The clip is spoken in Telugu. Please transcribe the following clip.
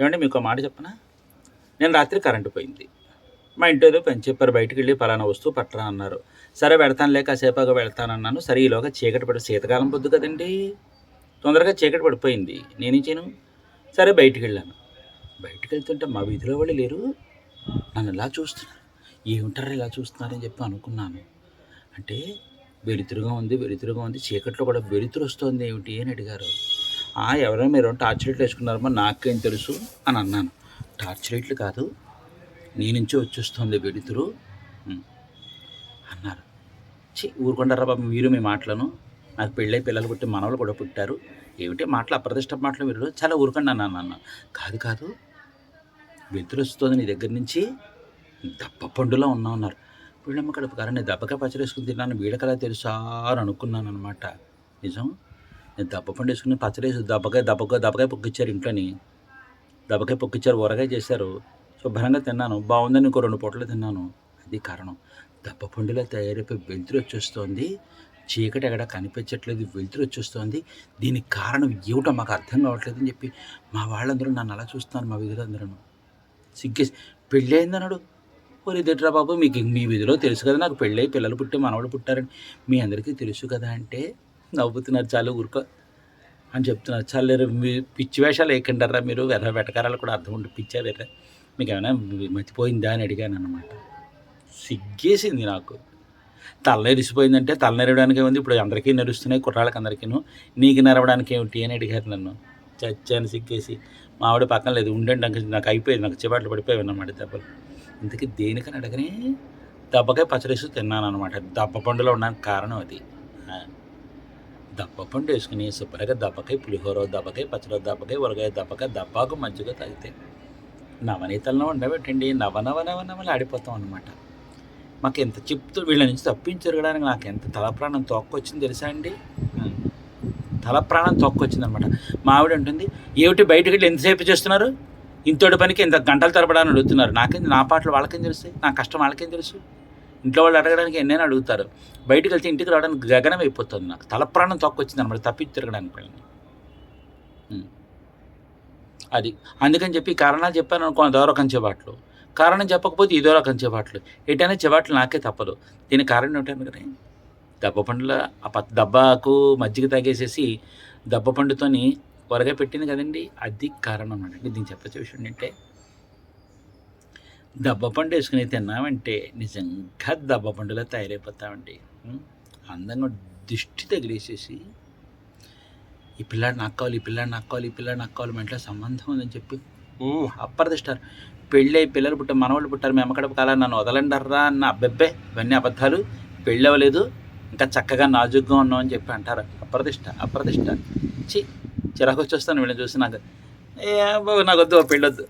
ఏమంటే మీకు ఒక మాట చెప్పనా? నేను రాత్రి కరెంటు పోయింది. మా ఇంటి ఏదో పని చెప్పారు బయటికి వెళ్ళి పలానా వస్తువు పట్టరా అన్నారు. సరే వెళ్తానులే కాసేపాగా వెళ్తానన్నాను. సరే ఈలోగా చీకటి పడి శీతకాలం పొద్దు కదండి. తొందరగా చీకటి పడిపోయింది. నేనేం చేయను? సరే బయటికి వెళ్ళాను. బయటికి వెళ్తుంటే మా వీధిలో వాళ్ళు లేరు. నన్ను ఇలా చూస్తున్నారు. ఏముంటారు ఇలా చూస్తున్నారని చెప్పి అనుకున్నాను. అంటే వెలుతురుగా ఉంది వెలుతురుగా ఉంది చీకట్లో కూడా వెలుతురు వస్తుంది ఏమిటి అని అడిగారు. ఎవరో మీరు టార్చ్ లైట్లు వేసుకున్నారమ్మా నాకేం తెలుసు అని అన్నాను. టార్చ్ లైట్లు కాదు నీ నుంచి వచ్చేస్తుంది వెలుతురు అన్నారు. చి ఊరుకుంటారా బాబు మీరు మీ మాటలను. నాకు పెళ్ళై పిల్లలు పుట్టి మనవలు కూడా పుట్టారు. ఏమిటి మాటలు అప్రదిష్ట మాటలు మీరు? చాలా ఊరుకండి అన్నాను అన్న కాదు కాదు. వెలుతురు వస్తుంది నీ దగ్గర నుంచి. దప్ప పండులో ఉన్నా ఉన్నారు వీళ్ళమ్మ కడుపు కారం నేను దెబ్బగా పచ్చడి వేసుకుని తిన్నాను. వీళ్ళకలా తెలుసా అని అనుకున్నాను అనమాట నిజం? నేను దెబ్బ పండు వేసుకుని పచ్చడి దెబ్బకాయ దెబ్బకాయ దెబ్బకాయ పొక్కిచ్చారు ఇంట్లోని. దెబ్బకాయ పొక్కిచ్చారు ఊరగాయ చేశారు. శుభ్రంగా తిన్నాను. బాగుందని ఇంకో రెండు పూటలు తిన్నాను. అది కారణం. దెబ్బ పండులో తయారైపోయి వెలుతురు వచ్చేస్తోంది. చీకటి ఎక్కడ కనిపించట్లేదు. వెలుతురు వచ్చేస్తోంది. దీనికి కారణం ఏమిటో మాకు అర్థం కావట్లేదు అని చెప్పి మా వాళ్ళందరూ నన్ను అలా చూస్తున్నారు మా వీధులందరూ. సిగ్గేసి పెళ్ళి అయిందన్నాడు ఓరి ఇదేట్రా బాబు మీకు మీ విధిలో తెలుసు కదా నాకు పెళ్ళి పిల్లలు పుట్టి మనవాళ్ళు పుట్టారని. మీ అందరికీ తెలుసు కదా అంటే నవ్వుతున్నారు చాలు ఊరుకో అని చెప్తున్నారు. చాలు మీ పిచ్చి వేషాలు వేయకండారా మీరు వెర్ర వెటకారాలు కూడా అర్థం ఉంటుంది పిచ్చా వేరే మీకు ఏమైనా మర్చిపోయిందా అని అడిగాను అనమాట సిగ్గేసింది నాకు. తల నెరిసిపోయిందంటే తల ఏముంది? ఇప్పుడు అందరికీ నెరుస్తున్నాయి కుర్రాళ్ళకి అందరికీను. నీకు నెరవడానికి ఏమిటి అని అడిగారు నన్ను. చచ్చాను సిగ్గేసి. మా ఆవిడ పక్కన లేదు ఉండండి నాకు నాకు అయిపోయింది నాకు చివాట్లు పడిపోయాయి అన్నమాట దెబ్బలు. ఇంతకీ దేనికని అడగనే? దెబ్బకాయ పచ్చడేసి తిన్నాను అనమాట దెబ్బ పండులో ఉండడానికి కారణం అది. దెబ్బ పండు వేసుకుని శుభ్రంగా దెబ్బకాయ పులిహోర దెబ్బకాయ పచ్చడి దెబ్బకాయ ఉరగాయ దెబ్బకాయ దెబ్బాకు మంచిగా తాగితే నవనీతలను ఉండబెట్టండి. నవ నవ నవ నవలు ఆడిపోతాం అనమాట మాకు ఎంత చెప్తూ వీళ్ళ నుంచి తప్పించరగడానికి నాకు ఎంత తల ప్రాణం తోక్కొచ్చింది తెలుసా అండి? ఉం. తల ప్రాణం తోక్కొచ్చింది అనమాట మా ఆవిడ ఉంటుంది ఏమిటి బయటకు వెళ్ళి ఎంతసేపు చేస్తున్నారు? ఇంతోటి పనికి ఇంత గంటల తరబడాలని అడుగుతున్నారు. నాకేం నా పాటలు వాళ్ళకేం తెలుస్తాయి? నా కష్టం వాళ్ళకేం తెలుసు? ఇంట్లో వాళ్ళు అడగడానికి ఎన్నైనా అడుగుతారు. బయటకు వెళ్తే ఇంటికి రావడానికి గగనం అయిపోతుంది నాకు. తల ప్రాణం తోక్కొచ్చింది అనమాట తప్పించి తిరగడానికి వెళ్ళి అది. అందుకని చెప్పి కారణాలు చెప్పాను అనుకో అదో రకం చెబాట్లు. కారణం చెప్పకపోతే ఇదో రకం చెబాట్లు. ఎటైనా చెబాట్లు నాకే తప్పదు. దీనికి కారణం ఏమిటని కదా దెబ్బ పండుల ఆ పత్ దెబ్బకు మజ్జిగ తాగేసేసి దెబ్బ పండుతోని త్వరగా పెట్టింది కదండి అది కారణం అండి దీన్ని చెప్పచ్చే విషయం ఏంటంటే దెబ్బ పండు వేసుకుని తిన్నామంటే నిజంగా దెబ్బ పండులో తయారైపోతామండి? అందంగా దిష్టి తగిలేసేసి ఈ పిల్లాడు నాకు కావాలి ఈ పిల్లాడు నాకు కావాలి ఈ పిల్లాడు నాకు కావాలి మా ఇంట్లో సంబంధం ఉందని చెప్పి ఓ అప్పరదిస్తారు పెళ్ళి అయి పిల్లలు పుట్టారు మనవాళ్ళు పుట్టారు మీ అమ్మకడప కాలా నన్ను వదలండర్రా అన్న అబ్బెబ్బే ఇవన్నీ అబద్ధాలు. పెళ్ళి అవ్వలేదు ఇంకా చక్కగా నాజుగ్గా ఉన్నాం అని చెప్పి అంటారు. అప్రదిష్ట అప్రదిష్ట చి చిరాకు వచ్చేస్తాను వీళ్ళని చూసి నాకు ఏ నాకు వద్దు పెళ్ళొద్దు.